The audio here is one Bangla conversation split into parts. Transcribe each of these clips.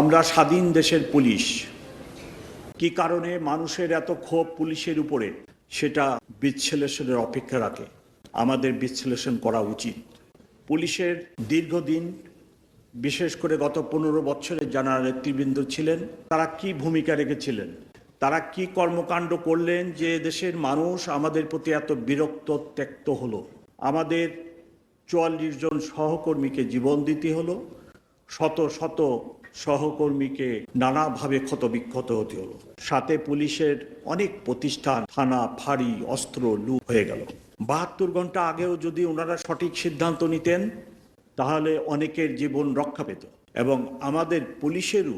আমরা স্বাধীন দেশের পুলিশ। কি কারণে মানুষের এত ক্ষোভ পুলিশের উপরে? সেটা বিশ্লেষণের অপেক্ষা রাখে। আমাদের বিশ্লেষণ করা উচিত। পুলিশের দীর্ঘদিন, বিশেষ করে গত পনেরো বছরে যারা নেতৃবৃন্দ ছিলেন, তারা কি ভূমিকা রেখেছিলেন? তারা কি কর্মকাণ্ড করলেন যে দেশের মানুষ আমাদের প্রতি এত বিরক্ত, ত্যক্ত হলো? আমাদের চুয়াল্লিশ জন সহকর্মীকে জীবন দিতে হলো। শত শত সহকর্মীকে নানাভাবে ক্ষতবিক্ষত হতে হলো। সাথে পুলিশের অনেক প্রতিষ্ঠান, থানা, ফাঁড়ি, অস্ত্র, লুট হয়ে গেল। বাহাত্তর ঘণ্টা আগেও যদি ওনারা সঠিক সিদ্ধান্ত নিতেন, তাহলে অনেকের জীবন রক্ষা পেত এবং আমাদের পুলিশেরও,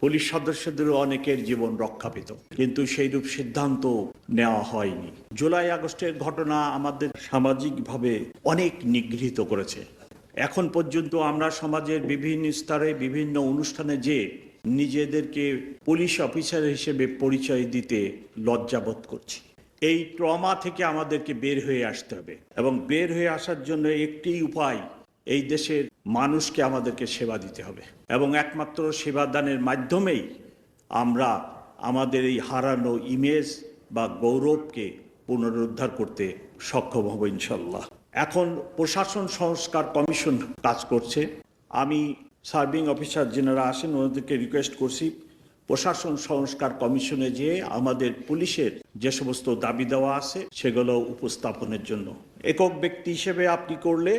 পুলিশ সদস্যদেরও অনেকের জীবন রক্ষা পেত। কিন্তু সেইরূপ সিদ্ধান্ত নেওয়া হয়নি। জুলাই আগস্টের ঘটনা আমাদের সামাজিকভাবে অনেক নিগৃহীত করেছে। এখন পর্যন্ত আমরা সমাজের বিভিন্ন স্তরে, বিভিন্ন অনুষ্ঠানে যে নিজেদেরকে পুলিশ অফিসার হিসেবে পরিচয় দিতে লজ্জাবোধ করছি। এই ট্রমা থেকে আমাদেরকে বের হয়ে আসতে হবে এবং বের হয়ে আসার জন্য একটি উপায়, এই দেশের মানুষকে আমাদেরকে সেবা দিতে হবে এবং একমাত্র সেবাদানের মাধ্যমেই আমরা আমাদের এই হারানো ইমেজ বা গৌরবকে পুনরুদ্ধার করতে সক্ষম হব ইনশাল্লাহ এখন প্রশাসন সংস্কার কমিশন কাজ করছে। আমি সার্ভিং অফিসার যারা আসেন ওনাদেরকে রিকোয়েস্ট করছি, প্রশাসন সংস্কার কমিশনে যে আমাদের পুলিশের যে সমস্ত দাবি দেওয়া আছে, সেগুলো উপস্থাপনের জন্য। একক ব্যক্তি হিসেবে আপনি করলে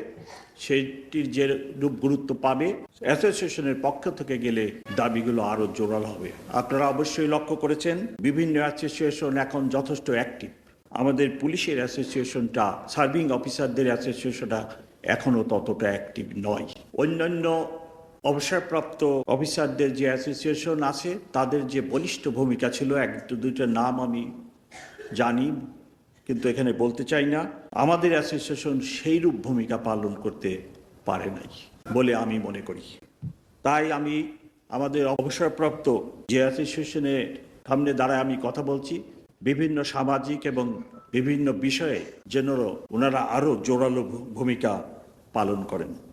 সেটির যে রূপ গুরুত্ব পাবে, অ্যাসোসিয়েশনের পক্ষ থেকে গেলে দাবিগুলো আরও জোরাল হবে। আপনারা অবশ্যই লক্ষ্য করেছেন, বিভিন্ন অ্যাসোসিয়েশন এখন যথেষ্ট অ্যাক্টিভ আমাদের পুলিশের অ্যাসোসিয়েশনটা, সার্ভিং অফিসারদের অ্যাসোসিয়েশনটা এখনও ততটা অ্যাক্টিভ নয়। অন্যান্য অবসরপ্রাপ্ত অফিসারদের যে অ্যাসোসিয়েশন আছে, তাদের যে বলিষ্ঠ ভূমিকা ছিল, এক দুইটা নাম আমি জানি, কিন্তু এখানে বলতে চাই না। আমাদের অ্যাসোসিয়েশন সেইরূপ ভূমিকা পালন করতে পারে নাই বলে আমি মনে করি। তাই আমি আমাদের অবসরপ্রাপ্ত যে অ্যাসোসিয়েশনের সামনে দাঁড়ায় আমি কথা বলছি। বিভিন্ন সামাজিক এবং বিভিন্ন বিষয়ে যেন ওনারা আরও জোরালো ভূমিকা পালন করেন।